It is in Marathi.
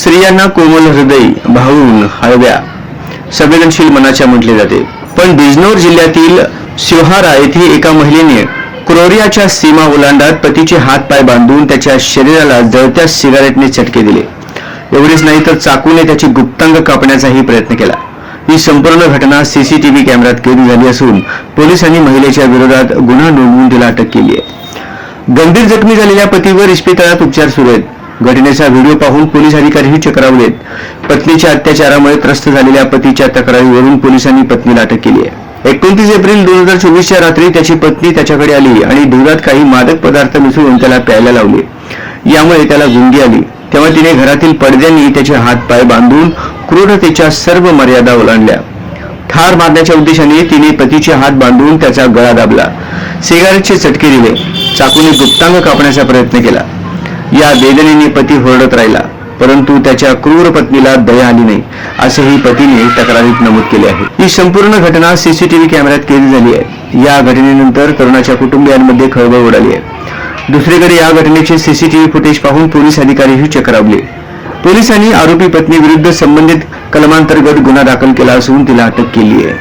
स्त्रियांना कोमल हृदय भाऊन हळव्या संवेदनशील मनाच्या म्हटले जाते. पण बिजनोर जिल्ह्यातील शिवहारा येथे एका महिलेने क्रोरियाच्या सीमा ओलांडात पतीचे हात पाय बांधून त्याच्या शरीराला जळत्या सिगारेटने चटके दिले. एवढेच नाही तर चाकूने त्याची गुप्तांग कापण्याचाही प्रयत्न केला. ही संपूर्ण घटना सीसीटीव्ही कॅमेऱ्यात कैद झाली असून पोलिसांनी महिलेच्या विरोधात गुन्हा नोंदवून तिला अटक केली आहे. गंभीर जखमी झालेल्या पतीवर इस्पितळात उपचार सुरू आहेत. घटनेचा व्हिडिओ पाहून पोलीस अधिकारीही चक्रावलेत पत्नीच्या अत्याचारामुळे त्रस्त झालेल्या पतीच्या तक्रारीवरून पोलिसांनी पत्नीला अटक केली आहे. एकोणतीस एप्रिल दोन हजार चोवीसच्या रात्री त्याची पत्नी त्याच्याकडे आली आणि दुधात काही मादक पदार्थ मिसळून त्याला प्यायला लावले. यामुळे त्याला गुंगी आली. तेव्हा तिने घरातील पडद्यांनी त्याचे हात पाय बांधून क्रूरतेच्या सर्व मर्यादा ओलांडल्या. ठार मारण्याच्या उद्देशाने तिने पतीचे हात बांधून त्याचा गळा दाबला. सिगारेटचे चटके दिले. चाकूने गुप्तांग कापण्याचा प्रयत्न केला. या वेदनेने पती होरडत राहिला परंतु त्याच्या क्रूर पत्नीला दया आली नाही असेही पतीने तक्रारीत नमूद केले आहे. ही संपूर्ण घटना सीसीटीव्ही कॅमेऱ्यात कैद झाली आहे. या घटनेनंतर तरुणाच्या कुटुंबियांमध्ये खळबळ उडाली आहे. दुसरीकडे या घटनेचे सीसीटीव्ही फुटेज पाहून पोलीस अधिकारीही चक्रावले. पोलिसांनी आरोपी पत्नी विरुद्ध संबंधित कलमांतर्गत गुन्हा दाखल केला असून तिला अटक केली आहे.